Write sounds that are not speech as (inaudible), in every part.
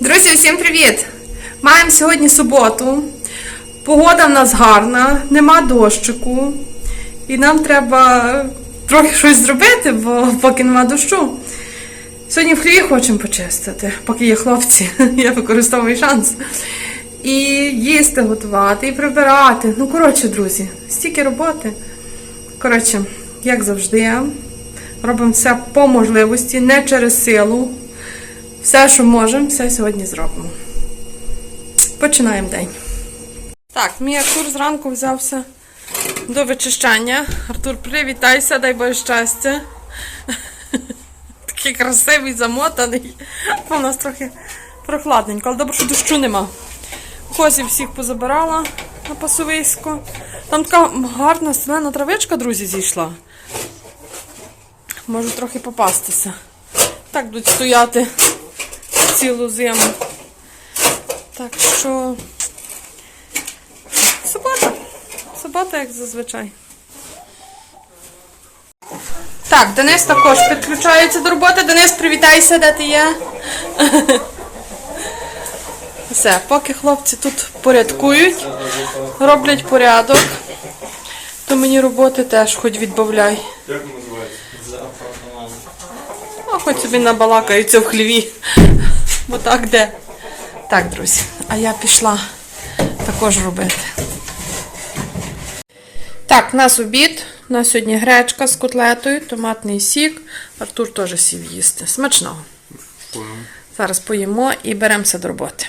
Друзі, всім привіт! Маємо сьогодні суботу. Погода в нас гарна, нема дощику. І нам треба трохи щось зробити, бо поки нема дощу. Сьогодні в хліві хочемо почистити, поки є хлопці, (laughs) я використовую шанс. І їсти готувати, і прибирати. Ну, коротше, друзі, стільки роботи. Коротше, як завжди, робимо все по можливості, не через силу. Все, що можемо, все сьогодні зробимо. Починаємо день. Так, мій Артур зранку взявся до вичищання. Артур, привітайся, дай Боже щастя. (laughs) Такий красивий, замотаний. У нас трохи прохладненько, але добре, що дощу нема. Козів всіх позабирала на пасовисько. Там така гарна зелена травичка, друзі, зійшла. Можу трохи попастися. Так будуть стояти цілу зиму. Так що субота. Субота, як зазвичай. Так, Денис також підключається до роботи. Денис, привітайся, де ти є. (laughs) Все, поки хлопці тут порядкують, роблять порядок, то мені роботи теж хоч відбавляй. Як називається? А хоч собі набалакаються в хліві. Бо так де. Так, друзі, а я пішла також робити. Так, у нас обід. У нас сьогодні гречка з котлетою, томатний сік. Артур теж сів їсти. Смачного. Зараз поїмо і беремося до роботи.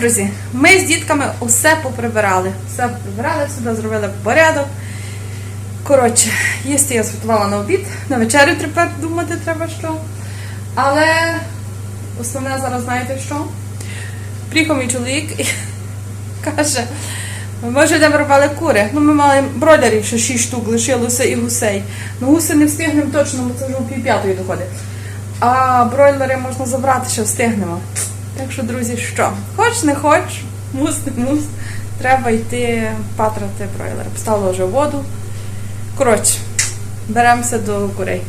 Друзі, ми з дітками усе поприбирали. Все поприбирали, сюди зробили порядок. Коротше, їсти я зготувала на обід, на вечерю тепер думати треба що. Але основне зараз знаєте що? Приїхав мій чоловік і (laughs) каже, ми вже йдемо кури. Ну, ми мали бройлерів, ще 6 штук лишилося і гусей. Ну, гуси не встигнемо точно, бо це вже пів п'ятої доходить. А бройлери можна забрати, ще встигнемо. Так що, друзі, що? Хоч не хоч, мус не мус. Треба йти патрати бройлер. Поставила вже воду. Коротше, беремося до курей.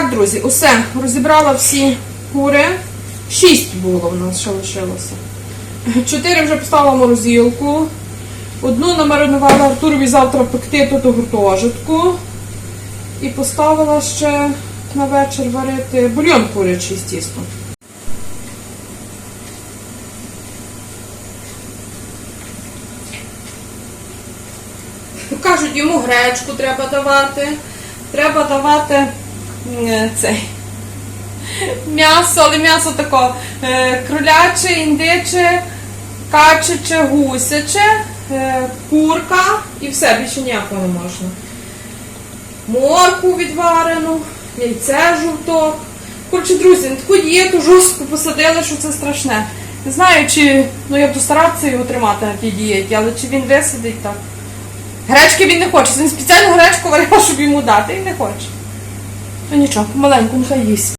Друзі, усе. Розібрала всі кури. Шість було в нас, ще лишилося. Чотири вже поставила морозилку. Одну намаринувала Артурові завтра пекти тут у гуртожитку. І поставила ще на вечір варити бульйон курячий з тістом. Кажуть, йому гречку треба давати. Треба давати цей м'ясо, але м'ясо тако е, кроляче, індиче, качече, гусяче, е, курка і все, більше ніякого не можна. Морку відварену, яйце жовток. Коротше, друзі, на таку дієту жорстко посадили, що це страшне. Не знаю, чи ну я буду старатися його тримати на тій дієті, але чи він висидить так. Гречки він не хоче. Він спеціально гречку варила, щоб йому дати, і не хоче. Ну нічого, помаленьку, нехай їсть.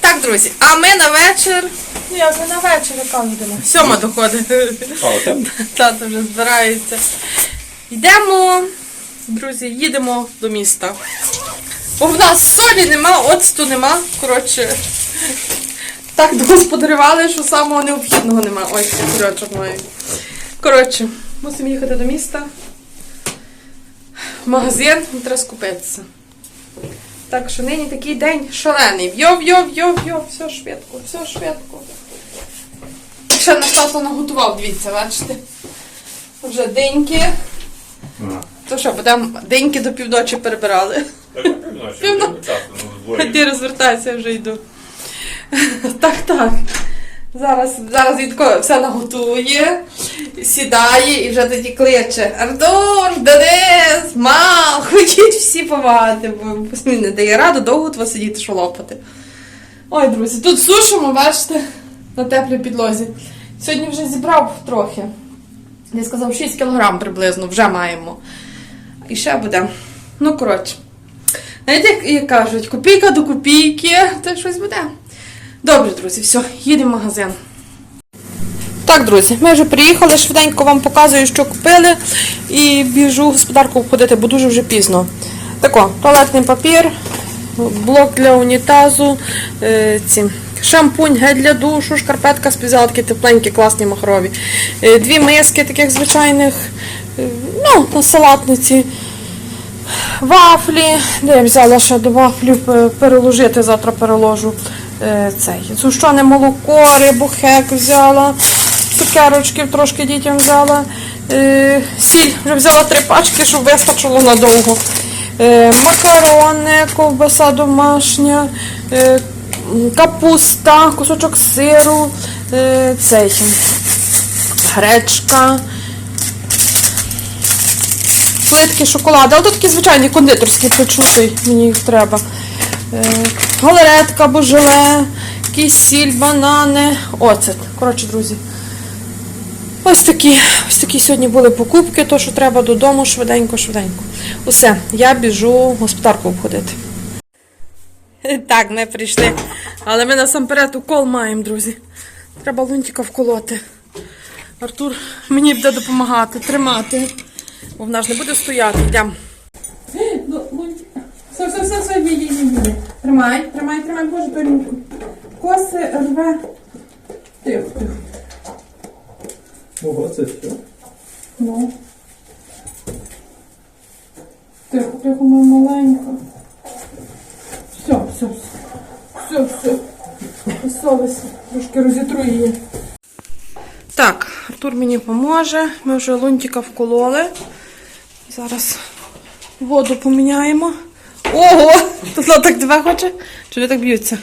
Так, друзі, а ми на вечір. Ну як ми на вечір, яка година? Сьома доходить. Тато вже збирається. Йдемо, друзі, їдемо до міста. Бо в нас солі нема, оцту нема. Коротше, так господарювали, що самого необхідного нема. Ой, курочок маю. Коротше, мусимо їхати до міста. В магазин треба скупитися. Так що нині такий день шалений. Йов-йов-йов-йо, все швидко, все швидко. Ще наш тато наготував, дивіться, бачите? Вже деньки. То що, будемо деньки до півночі перебирали. Півно- Ти розвертайся, я вже йду. Так, так. Зараз, зараз він все наготує, сідає і вже тоді кличе. Артур, Денис, мам, (laughs) ходіть всі помагати, бо він не дає раду довго тут сидіти шолопати. Ой, друзі, тут сушимо, бачите, на теплій підлозі. Сьогодні вже зібрав трохи. Я сказав, 6 кілограм приблизно вже маємо. І ще буде. Ну, коротше. Знаєте, як кажуть, копійка до копійки, то щось буде. Добре, друзі, все, їдемо в магазин. Так, друзі, ми вже приїхали, швиденько вам показую, що купили. І біжу в господарку обходити, бо дуже вже пізно. Тако, туалетний папір, блок для унітазу, е, ці, шампунь, гель для душу, шкарпетка такі тепленькі, класні махрові. Е, дві миски таких звичайних, е, ну, на салатниці. Вафлі, де я взяла ще до вафлів переложити, завтра переложу цей. Сушене молоко, рибу хек взяла, цукерочків трошки дітям взяла. Е, сіль вже взяла три пачки, щоб вистачило надовго. Е, макарони, ковбаса домашня, е, капуста, кусочок сиру, е, цей, гречка плитки шоколаду, але такі звичайні кондитерські печути, мені їх треба. Галеретка або желе, якийсь банани, оцет. Коротше, друзі. Ось такі, ось такі сьогодні були покупки, то що треба додому швиденько, швиденько. Усе, я біжу господарку обходити. Так, ми прийшли. Але ми насамперед укол маємо, друзі. Треба лунтика вколоти. Артур мені буде допомагати, тримати. Бо вона ж не буде стояти. Йдемо. Все, все, все, все, є, є, є, є. Тримай, тримай, тримай, боже, пилюку. Коси рве. Тихо, тихо. Ого, це що? Ну. Тихо, тихо, моя маленька. Все, все, все. Все, все. Совість. Трошки розітру її. Так, Артур мені поможе. Ми вже лунтика вкололи. Зараз воду поміняємо. Ого! Тут вона так тебе хоче? Чи так б'ються?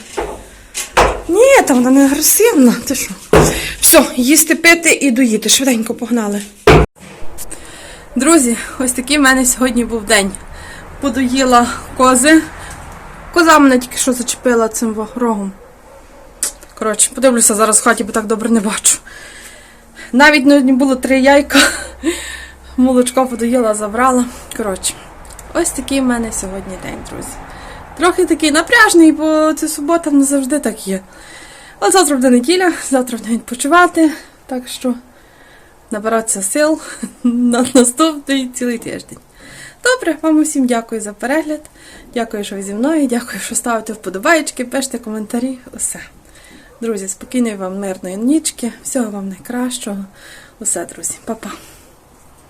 Ні, там вона не агресивна. Ти що? Все, їсти пити і доїти. Швиденько погнали. Друзі, ось такий в мене сьогодні був день. Подоїла кози. Коза мене тільки що зачепила цим рогом. Коротше, подивлюся зараз в хаті, бо так добре не бачу. Навіть не було три яйка. Молочко подоїла, забрала. Коротше, ось такий в мене сьогодні день, друзі. Трохи такий напряжний, бо це субота не завжди так є. Але завтра буде неділя, завтра буде відпочивати. Так що набиратися сил (laughs) на наступний цілий тиждень. Добре, вам усім дякую за перегляд. Дякую, що ви зі мною. Дякую, що ставите вподобайки, пишете коментарі. Усе. Друзі, спокійної вам мирної нічки. Всього вам найкращого. Усе, друзі, Па-па.